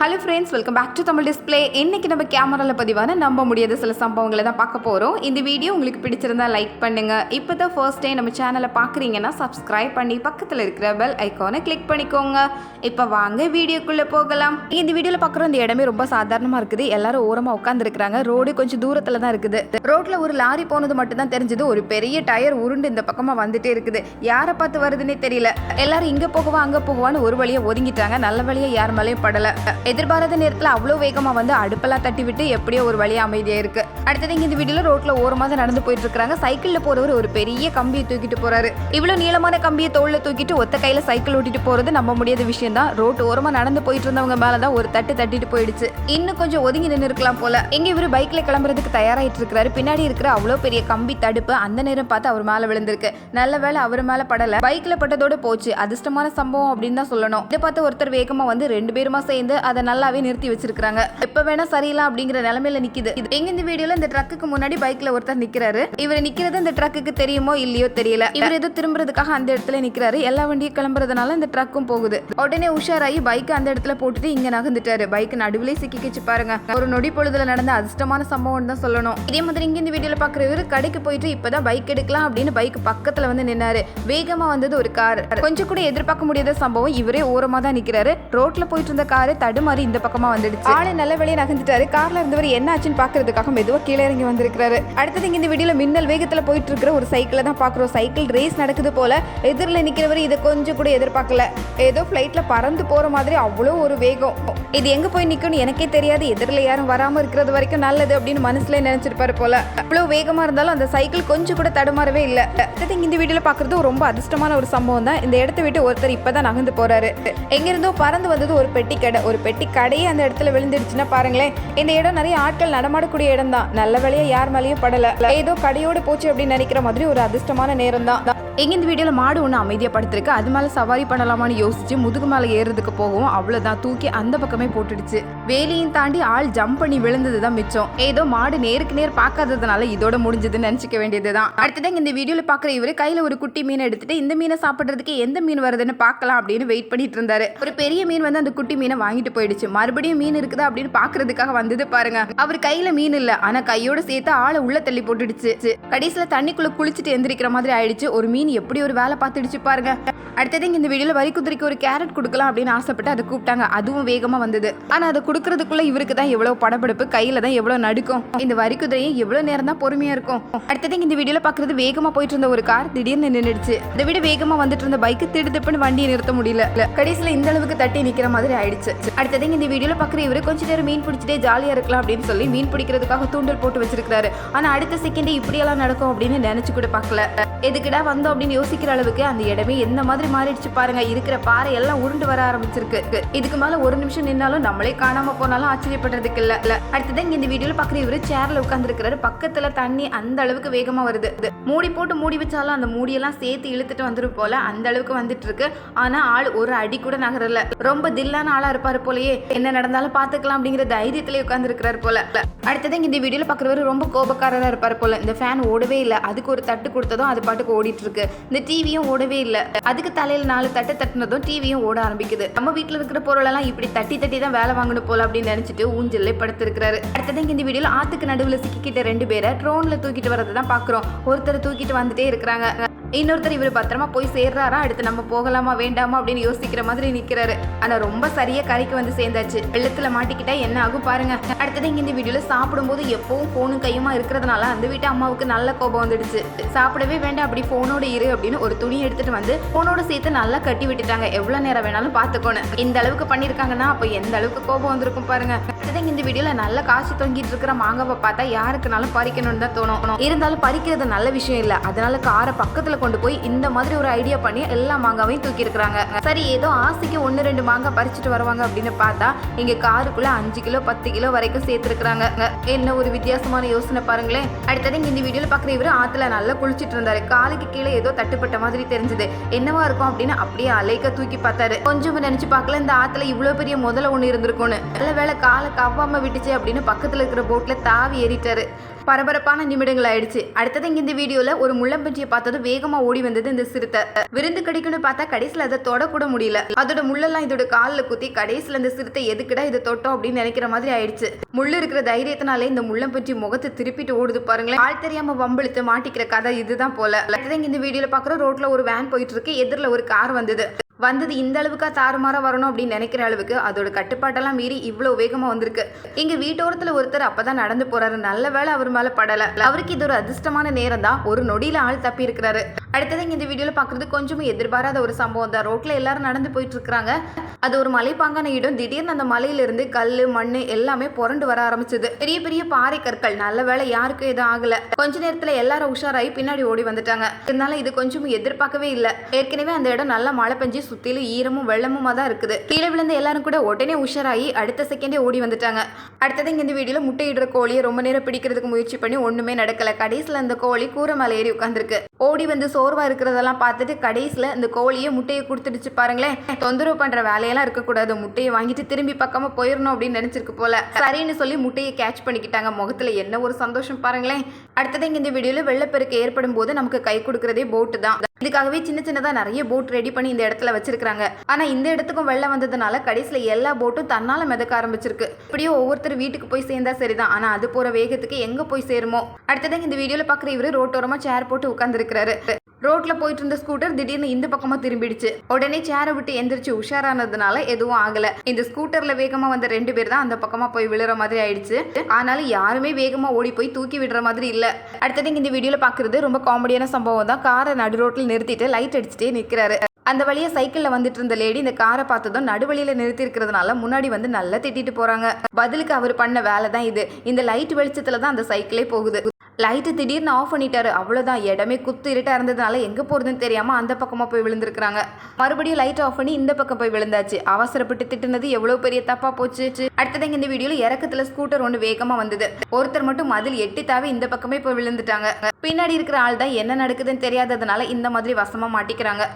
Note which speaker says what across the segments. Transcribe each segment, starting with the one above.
Speaker 1: Hello friends welcome back to Tamil display இன்னைக்கு நம்ம கேமராவில் பதிவான நம்ப முடியாத சில சம்பவங்களை தான் பார்க்க போகிறோம் இந்த வீடியோ உங்களுக்கு பிடிச்சிருந்தா லைக் பண்ணுங்கள் இப்போ தான் ஃபர்ஸ்ட் டைம் நம்ம சேனலை பார்க்குறீங்கன்னா சப்ஸ்கிரைப் பண்ணி பக்கத்தில் இருக்கிற பெல் ஐக்கானை கிளிக் பண்ணிக்கோங்க. இப்போ வாங்க வீடியோக்குள்ளே போகலாம். இந்த வீடியோவில் பார்க்குற இந்த இடமே ரொம்ப சாதாரணமாக இருக்குது. எல்லாரும் ஓரமாக உட்காந்துருக்குறாங்க ரோடு கொஞ்சம் தூரத்தில் தான் இருக்குது. ரோட்டில் ஒரு லாரி போனது மட்டும் தான் தெரிஞ்சது. ஒரு பெரிய டயர் உருண்டு இந்த பக்கமாக வந்துட்டே இருக்குது. யாரை பார்த்து வருதுன்னே தெரியல. எல்லாரும் இங்கே போகவா அங்கே போகவான்னு ஒரு வழியை ஒதுங்கிட்டாங்க. நல்ல வழியை யார் மேலேயும் படலை. எதிர்பாராத நேரத்தில் அவ்வளோ வேகமாக வந்து அடுப்பெல்லாம் தட்டி விட்டு எப்படியோ ஒரு வழி அமைதியாக இருக்குது அடுத்தது இங்கே இந்த வீடியோல ரோட்டில் ஓரமாக தான் நடந்து போயிட்டு இருக்கிறாங்க சைக்கிளில் போகிறவர் ஒரு பெரிய கம்பியை தூக்கிட்டு போகிறாரு இவ்வளோ நீளமான கம்பியை தோளில் தூக்கிட்டு ஒத்த கையில் சைக்கிள் ஓட்டிட்டு போகிறது நம்ப முடியாத விஷயம் தான் ரோட் ஓரமாக நடந்து போயிட்டு இருந்தவங்க மேலே தான் ஒரு தட்டு தட்டிட்டு போயிடுச்சு. இன்னும் கொஞ்சம் ஒதுங்கி நின்று இருக்கலாம் போல. எங்க இவரு பைக்கில் கிளம்புறதுக்கு தயாராகிட்டு இருக்கிறாரு பின்னாடி இருக்கிற அவ்வளோ பெரிய கம்பி தடுப்பு அந்த நேரம் பார்த்து அவர் மேலே விழுந்திருக்கு. நல்ல வேலை அவர் மேலே படலை. பைக்கில் பட்டதோட போச்சு. அதிர்ஷ்டமான சம்பவம் அப்படின்னு தான் சொல்லணும். இதை பார்த்து ஒருத்தர் வேகமாக வந்து ரெண்டு பேருமா சேர்ந்து அதை நல்லாவே நிறுத்தி வச்சிருக்காங்க எப்ப வேணா சரியில்லாம் அப்படிங்கிற நிலைமையில நிக்குது. இது எங்க இந்த வீடியோல இந்த ட்ரக்குக்கு முன்னாடி பைக்ல ஒருத்தர் நிக்கிறாரு. இவர் நிக்கிறது இந்த ட்ரக்குக்கு தெரியுமோ இல்லையோ தெரியல. இவர் ஏதோ திரும்புறதுக்காக அந்த இடத்துல நிக்கிறாரு. எல்லா வண்டியும் கிளம்புறதுனால இந்த ட்ரக்கும் போகுது. உடனே உஷாராகி பைக் அந்த இடத்துல போட்டுட்டு இங்க நகர்ந்துட்டாரு. பைக் நடுவிலே சிக்கிக்கிச்சு பாருங்க. ஒரு நொடி பொழுதுல நடந்த அதிர்ஷ்டமான சம்பவம் தான் சொல்லணும். இதே மாதிரி இங்க இந்த வீடியோல பாக்குறவரு கடைக்கு போயிட்டு இப்பதான் பைக் எடுக்கலாம் அப்படின்னு பைக் பக்கத்துல வந்து நின்னாரு. வேகமா வந்தது ஒரு கார் கொஞ்சம் கூட எதிர்பார்க்க முடியாத சம்பவம் இவரே ஓரமா தான் நிக்கிறாரு. ரோட்ல போயிட்டு இருந்த காரு தடுமாறி மாதிரி இந்த பக்கமா வந்துடுச்சு. ஆளு நல்ல வெளியே நகர்ந்துட்டாரு. கார்ல இருந்தவர் என்ன ஆச்சுன்னு பாக்குறதுக்காக மெதுவா கீழே இறங்கி வந்திருக்காரு அடுத்தது இங்க இந்த வீடியோல மின்னல் வேகத்துல போயிட்டு இருக்கிற ஒரு சைக்கிளை தான் பாக்குறோம் சைக்கிள் ரேஸ் நடக்குது போல. எதிரில் நிக்கிறவர் இதை கொஞ்சம் கூட எதிர்பார்க்கல. ஏதோ ஃப்ளைட்டில் பறந்து போற மாதிரி அவ்வளோ ஒரு வேகம். இது எங்க போய் நிற்கும்னு எனக்கே தெரியாது. எதிரில் யாரும் வராம இருக்கிறது வரைக்கும் நல்லது அப்படின்னு மனசுல நினைச்சிருப்பாரு போல. அவ்வளவு வேகமா இருந்தாலும் அந்த சைக்கிள் கொஞ்சம் கூட தடுமாறவே இல்ல. அடுத்தது இந்த வீடியோல பாக்குறது ரொம்ப அதிர்ஷ்டமான ஒரு சம்பவம் தான். இந்த இடத்த விட்டு ஒருத்தர் இப்பதான் நகர்ந்து போறாரு. எங்கேருந்தோ பறந்து வந்தது ஒரு பெட்டி கடை ஒரு பெட்டி கடையே அந்த இடத்துல விழுந்துடுச்சுன்னா பாருங்களேன். இந்த இடம் நிறைய ஆட்கள் நடமாடக்கூடிய இடம் தான் நல்ல வேலையா யார் மேலேயும் படல. ஏதோ கடையோட போச்சு அப்படின்னு நினைக்கிற மாதிரி ஒரு அதிர்ஷ்டமான நேரம் தான் எங்கே இந்த வீடியோவில் மாடு ஒன்று அமைதியாக படுத்திருக்கு அது மேலே சவாரி பண்ணலாமான்னு யோசிச்சு முதுகு மேலே ஏறுறதுக்கு போகவும் அவ்வளோதான் தூக்கி அந்த பக்கமே போட்டுடுச்சு. வேலியும் தாண்டி ஆள் ஜம்ப் பண்ணி விழுந்தது தான் மிச்சம். ஏதோ மாடு நேருக்கு நேர் பார்க்காததுனால இதோட முடிஞ்சதுன்னு வேண்டியது தான் அடுத்ததான் இந்த வீடியோவில் பார்க்குற இவர் கையில் ஒரு குட்டி மீன் எடுத்துட்டு இந்த மீனை சாப்பிட்றதுக்கு எந்த மீன் வருதுன்னு பார்க்கலாம் அப்படின்னு வெயிட் பண்ணிட்டு இருந்தாரு. ஒரு பெரிய மீன் வந்து அந்த குட்டி மீனை வாங்கிட்டு போயிடுச்சு. மறுபடியும் மீன் இருக்குதா அப்படின்னு பாக்குறதுக்காக வந்தது பாருங்க. அவர் கையில மீன் இல்ல ஆனா கையோட சேர்த்து ஆளை உள்ள தள்ளி போட்டுடுச்சு. கடைசியில தண்ணிக்குள்ள குளிச்சுட்டு எந்திரிக்கிற மாதிரி ஆயிடுச்சு. ஒரு மீன் எப்படி ஒரு வேலை பார்த்துடுச்சு பாருங்க. அடுத்தது இங்க இந்த வீடியோல வரி குதிரைக்கு ஒரு கேரட் கொடுக்கலாம் அப்படின்னு ஆசைப்பட்டு அதை கூப்பிட்டாங்க. அதுவும் வேகமா வந்தது. ஆனா அதை கொடுக்கறதுக்குள்ள இவருக்கு தான் எவ்வளவு படபடப்பு கையில தான் எவ்வளவு நடுக்கும். இந்த வரி குதிரையும் எவ்வளவு நேரம் தான் பொறுமையா இருக்கும். அடுத்தது இங்க இந்த வீடியோல பாக்குறது வேகமா போயிட்டு இருந்த ஒரு கார் திடீர்னு நின்னுடுச்சு. இதை விட வேகமா வந்துட்டு இருந்த பைக் திடுதுப்புன்னு வண்டியை நிறுத்த முடியல. கடைசியில இந்த அளவுக்கு தட்டி நிக்கிற மாதிரி ஆயிடுச்சு. அடுத்தது இங்க இந்த வீடியோல பாக்குற இவரு கொஞ்ச நேரம் மீன் பிடிச்சிட்டே ஜாலியா இருக்கலாம் அப்படின்னு சொல்லி மீன் பிடிக்கிறதுக்காக தூண்டல் போட்டு வச்சிருக்காரு ஆனா அடுத்த செகண்ட் இப்படியெல்லாம் நடக்கும் அப்படின்னு நினைச்சு கூட பார்க்கல. எதுக்குடா வந்தோம் அப்படின்னு யோசிக்கிற அளவுக்கு அந்த இடமே எந்த மாதிரி மாறிடுச்சு பாருங்க. இருக்கிற பாறை எல்லாம் உருண்டு வர ஆரம்பிச்சிருக்கு. இதுக்கு மேல ஒரு நிமிஷம் நின்னாலும் நம்மளே காணாம போனாலும் ஆச்சரியப்படுறதுக்கு இல்ல இல்ல. அடுத்ததான் இங்க இந்த வீடியோல பாக்குற இவரு சேர்ல உட்கார்ந்து இருக்கிறாரு பக்கத்துல தண்ணி அந்த அளவுக்கு வேகமா வருது. இது மூடி போட்டு மூடி வச்சாலும் அந்த மூடியெல்லாம் சேர்த்து இழுத்துட்டு வந்துரும் போல அந்த அளவுக்கு வந்துட்டு இருக்கு ஆனா ஆள் ஒரு அடி கூட நகரல. ரொம்ப தில்லான ஆளா இருப்பாரு போலயே. என்ன நடந்தாலும் பாத்துக்கலாம் அப்படிங்கிற தைரியத்திலே உட்கார்ந்து இருக்கிறாரு போல. அடுத்தது இந்த வீடியோல பாக்குறவரு ரொம்ப கோபக்காரரா இருப்பாரு போல. இந்த ஃபேன் ஓடவே இல்ல. அதுக்கு ஒரு தட்டு கொடுத்ததும் அது பாட்டுக்கு ஓடிட்டு இருக்கு இந்த டிவியும் ஓடவே இல்லை. அதுக்கு தலையில் நாலு தட்டு தட்டினதும் டிவியும் ஓட ஆரம்பிக்குது. நம்ம வீட்டில் இருக்கிற பொருளெல்லாம் இப்படி தட்டி தட்டி தான் வேலை வாங்கணும் போல அப்படின்னு நினைச்சிட்டு ஊஞ்சல்ல படுத்திருக்கிறாரு. அடுத்தது இந்த வீடியோவில் ஆத்துக்கு நடுவில் சிக்கிக்கிட்ட ரெண்டு பேரை ட்ரோனில் தூக்கிட்டு வரதை தான் பார்க்குறோம். ஒருத்தர் தூக்கிட்டு வந்துட்டே இருக்கிறாங்க. இன்னொருத்தர் இவர் பத்திரமா போய் சேர்றாரா? அடுத்து நம்ம போகலாமா வேண்டாமா அப்படின்னு யோசிக்கிற மாதிரி நிக்கிறாரு. ஆனா ரொம்ப சரியா கரைக்கு வந்து சேர்ந்தாச்சு. வெள்ளத்துல மாட்டிக்கிட்டா என்ன ஆகும் பாருங்க. அடுத்தது இங்க இந்த வீடியோல சாப்பிடும்போது எப்பவும் போனும் கையுமா இருக்கிறதுனால அந்த வீட்டு அம்மாவுக்கு நல்ல கோபம் வந்துடுச்சு. சாப்பிடவே வேண்டாம் அப்படி போனோட இரு அப்படின்னு ஒரு துணி எடுத்துட்டு வந்து போனோட சேர்த்து நல்லா கட்டி விட்டுட்டாங்க. எவ்வளவு நேரம் வேணாலும் பாத்துக்கோணும் இந்த அளவுக்கு பண்ணிருக்காங்கன்னா அப்ப எந்த அளவுக்கு கோபம் வந்திருக்கும் பாருங்க. அடுத்தது இந்த வீடியோல நல்ல காசு தொங்கிட்டு இருக்கிற மாங்காவை பார்த்தா யாருக்குனாலும் பறிக்கணும்னு தான் தோணும். இருந்தாலும் பறிக்கிறது நல்ல விஷயம் இல்ல. அதனால காரை பக்கத்துல கொண்டு போய் இந்த மாதிரி ஒரு ஐடியா பண்ணி எல்லா மாங்காவையும் தூக்கியிருக்கிறாங்க. சரி ஏதோ ஆசைக்கு ஒன்று ரெண்டு மாங்காய் பறிச்சுட்டு வருவாங்க அப்படின்னு பார்த்தா இங்கே காருக்குள்ள அஞ்சு கிலோ பத்து கிலோ வரைக்கும் சேர்த்துருக்குறாங்க. என்ன ஒரு வித்தியாசமான யோசனை பாருங்களேன். அடுத்தது இங்கே இந்த வீடியோவில் பார்க்குற இவர் ஆற்றுல நல்லா குளிச்சுட்டு இருந்தாரு. காலுக்கு கீழே ஏதோ தட்டுப்பட்ட மாதிரி தெரிஞ்சது. என்னவா இருக்கும் அப்படின்னு அப்படியே அலைக்க தூக்கி பார்த்தாரு. கொஞ்சம் நினைச்சு பார்க்கல இந்த ஆற்றுல இவ்வளோ பெரிய முதல்ல ஒன்று இருந்திருக்கும்னு. நல்ல வேளை காலை கவ்வாமல் விட்டுச்சு அப்படின்னு பக்கத்தில் இருக்கிற போட்டில் தாவி ஏறிட்டாரு. பரபரப்பான நிமிடங்கள் ஆயிடுச்சு. அடுத்தது இந்த வீடியோல ஒரு முள்ளம்பன்றியை பார்த்தது வேகமா ஓடி வந்தது இந்த சிறுத்தை. விருந்து கிடைக்கும்னு பார்த்தா கடைசியில் அதை தொடக்கூட முடியல. அதோட முள்ளெல்லாம் இதோட காலில் குத்தி கடைசியில் இந்த சிறுத்தை எதுக்குடா இதை தொட்டோம்? அப்படின்னு நினைக்கிற மாதிரி ஆயிடுச்சு. முள்ளு இருக்கிற தைரியத்தினாலே இந்த முள்ளம்பன்றி முகத்தை திருப்பிட்டு ஓடுது பாருங்களேன். ஆள் தெரியாம வம்பிழுத்து மாட்டிக்கிற கதை இதுதான் போல. அடுத்தது இங்க இந்த வீடியோல பாக்குற ரோட்ல ஒரு வேன் போயிட்டு இருக்கு. எதிரில் ஒரு கார் வந்தது. வந்தது இந்த அளவுக்காக தாறுமாறாக வரணும் அப்படின்னு நினைக்கிற அளவுக்கு அதோட கட்டுப்பாட்டெல்லாம் மீறி இவ்வளோ வேகமாக வந்திருக்கு. எங்கள் வீட்டோரத்தில் ஒருத்தர் அப்போ தான் நடந்து போகிறாரு நல்ல வேளை அவர் மேலே படலை. அவருக்கு இது ஒரு அதிர்ஷ்டமான நேரம் தான். ஒரு நொடியில் ஆள் தப்பி இருக்கிறாரு. அடுத்தது இங்கே இந்த வீடியோவில் பார்க்குறது கொஞ்சமும் எதிர்பாராத ஒரு சம்பவம் தான். ரோட்டில் எல்லாரும் நடந்து போயிட்டுருக்குறாங்க. அது ஒரு மலைப்பாங்கான இடம். திடீர்னு அந்த மலையிலிருந்து கல் மண் எல்லாமே புரண்டு வர ஆரம்பிச்சது. பெரிய பெரிய பாறை கற்கள். நல்ல வேலை யாருக்கும் எதுவும் ஆகலை. கொஞ்ச நேரத்தில் எல்லாரும் உஷாராகி பின்னாடி ஓடி வந்துட்டாங்க. இருந்தாலும் இது கொஞ்சமும் எதிர்பார்க்கவே இல்லை. ஏற்கனவே அந்த இடம் நல்லா மழை பெஞ்சு சுற்றிலும் ஈரமும் வெள்ளமுமா தான் இருக்குது. கீழே விழுந்த எல்லாரும் கூட உடனே உஷாராகி அடுத்த செகண்டே ஓடி வந்துட்டாங்க. அடுத்தது இங்கே இந்த வீடியோவில் முட்டையிடுற கோழியை ரொம்ப நேரம் பிடிக்கிறதுக்கு முயற்சி பண்ணி ஒன்றுமே நடக்கலை. கடைசியில் அந்த கோழி கூரை மேலே ஏறி உட்காந்துருக்கு ஓடி வந்து சோர்வாக இருக்கிறதெல்லாம் பார்த்துட்டு கடைசியில் இந்த கோழியை முட்டையை கொடுத்துடுச்சு பாருங்களேன். தொந்தரவு பண்ணுற வேலையெல்லாம் இருக்கக்கூடாது. முட்டையை வாங்கிட்டு திரும்பி பக்கமாக போயிடணும் அப்படின்னு நினச்சிருக்கு போல. சரின்னு சொல்லி முட்டையை கேட்ச் பண்ணிக்கிட்டாங்க. முகத்தில் என்ன ஒரு சந்தோஷம் பாருங்களேன். அடுத்தது இங்கே இந்த வீடியோவில் வெள்ளப்பெருக்கு ஏற்படும் போது நமக்கு கை கொடுக்கறதே போட்டு தான். இதுக்காகவே சின்ன சின்னதா நிறைய போட் ரெடி பண்ணி இந்த இடத்துல வச்சிருக்காங்க ஆனா இந்த இடத்துக்கும் வெள்ளம் வந்ததுனால கடைசியில எல்லா போட்டும் தன்னால மிதக்க ஆரம்பிச்சிருக்கு. இப்படியே ஒவ்வொருத்தர் வீட்டுக்கு போய் சேர்ந்தா சரிதான். ஆனா அது போற வேகத்துக்கு எங்க போய் சேருமோ? அடுத்தது இந்த வீடியோல பாக்குற இவரு ரோட்டோரமா சேர் போட்டு உட்கார்ந்துருக்காரு ரோட்ல போயிட்டு இருந்த ஸ்கூட்டர் திடீர்னு இந்த பக்கமா திரும்பிடுச்சு. உடனே சேரை விட்டு எந்திரிச்சு உஷாரானதுனால எதுவும் ஆகல. இந்த ஸ்கூட்டர்ல வேகமா வந்த ரெண்டு பேர் தான் அந்த பக்கமா போய் விழுற மாதிரி ஆயிடுச்சு. ஆனாலும் யாருமே வேகமா ஓடி போய் தூக்கி விடுற மாதிரி இல்ல. அடுத்தது இந்த வீடியோல பாக்குறது ரொம்ப காமெடியான சம்பவம் தான். காரை நடு ரோட்ல நிறுத்திட்டு லைட் அடிச்சுட்டே நிக்கிறாரு. அந்த வழியா சைக்கிள்ல வந்துட்டு இருந்த லேடி இந்த காரை பார்த்ததும் நடுவழியில நிறுத்தி இருக்கிறதுனால முன்னாடி வந்து நல்லா திட்டிட்டு போறாங்க. பதிலுக்கு அவர் பண்ண வேலை தான் இது. இந்த லைட் வெளிச்சத்துல தான் அந்த சைக்கிளே போகுது. லைட்டு திடீர்னு ஆஃப் பண்ணிட்டாரு. அவ்வளோதான் இடமே குத்து இருட்டாக இருந்ததுனால எங்கே போகிறதுன்னு தெரியாமல் அந்த பக்கமாக போய் விழுந்திருக்கிறாங்க. மறுபடியும் லைட் ஆஃப் பண்ணி இந்த பக்கம் போய் விழுந்தாச்சு. அவசரப்பட்டு திட்டுனது எவ்வளோ பெரிய தப்பாக போச்சு அடுத்தது இந்த வீடியோவில் இறக்கத்தில் ஸ்கூட்டர் ஒன்று வேகமாக வந்தது. ஒருத்தர் மட்டும் மதில் எட்டி தாவி இந்த பக்கமே போய் விழுந்துட்டாங்க. பின்னாடி இருக்கிற ஆள் தான் என்ன நடக்குதுன்னு தெரியாததுனால இந்த மாதிரி வசமாக மாட்டிக்கிறாங்க.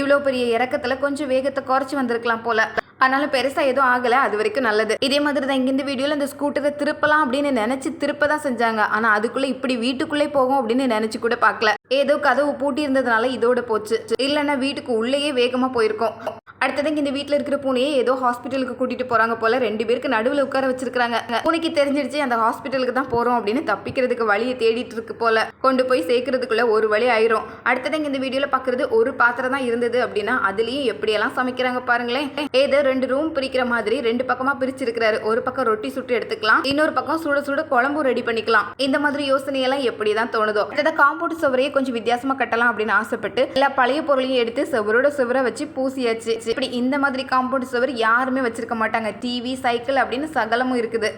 Speaker 1: இவ்வளோ பெரிய இறக்கத்தில் கொஞ்சம் வேகத்தை குறைச்சி வந்திருக்கலாம் போல. ஆனாலும் பெருசாக எதுவும் ஆகலை. அது வரைக்கும் நல்லது. இதே மாதிரி தான் இங்கேருந்து வீடியோவில் அந்த இந்த ஸ்கூட்டரை திருப்பலாம் அப்படின்னு நினச்சி திருப்ப தான் செஞ்சாங்க. ஆனால் அதுக்குள்ளே இப்படி வீட்டுக்குள்ளே போகும் அப்படின்னு நினச்சி கூட பார்க்கல. ஏதோ கதவு பூட்டி இருந்ததுனால இதோட போச்சு. இல்லைன்னா வீட்டுக்கு உள்ளேயே வேகமாக போயிருக்கோம். அடுத்ததுங்க இந்த வீட்டில் இருக்கிற பூனையை ஏதோ ஹாஸ்பிட்டலுக்கு கூட்டிட்டு போகிறாங்க போல ரெண்டு பேருக்கு நடுவில் உட்கார வச்சிருக்காங்க பூனைக்கு தெரிஞ்சிருச்சு அந்த ஹாஸ்பிட்டலுக்கு தான் போகிறோம் அப்படின்னு தப்பிக்கிறதுக்கு வழியை தேடிட்டு இருக்கு போல. கொண்டு போய் சேர்க்கறதுக்குள்ள ஒரு வழி ஆயிரும். அடுத்ததுங்க இந்த வீடியோவில் பார்க்கறது ஒரு பாத்திரம் தான் இருந்தது அப்படின்னா அதுலேயும் எப்படியெல்லாம் சமைக்கிறாங்க பாருங்களேன். ஏதோ ரெண்டு ரூம் பிரிக்கிற மாதிரி ரெண்டு பக்கமா பிரிச்சிருக்கிறாரு. ஒரு பக்கம் ரொட்டி சுட்டு எடுத்துக்கலாம். இன்னொரு பக்கம் சுட சுட குழம்பு ரெடி பண்ணிக்கலாம். இந்த மாதிரி யோசனையெல்லாம் எப்படி தான் தோணுதோ. அடுத்த காம்பவுண்ட் சுவரையே கொஞ்சம் வித்தியாசமா கட்டலாம் அப்படின்னு ஆசைப்பட்டு எல்லா பழைய பொருளையும் எடுத்து சுவரோட சுவரை வச்சு பூசியாச்சு. இப்படி இந்த மாதிரி காம்பவுண்ட் சுவர் யாருமே வச்சிருக்க மாட்டாங்க. டிவி சைக்கிள் அப்படின்னு சகலமும் இருக்குது.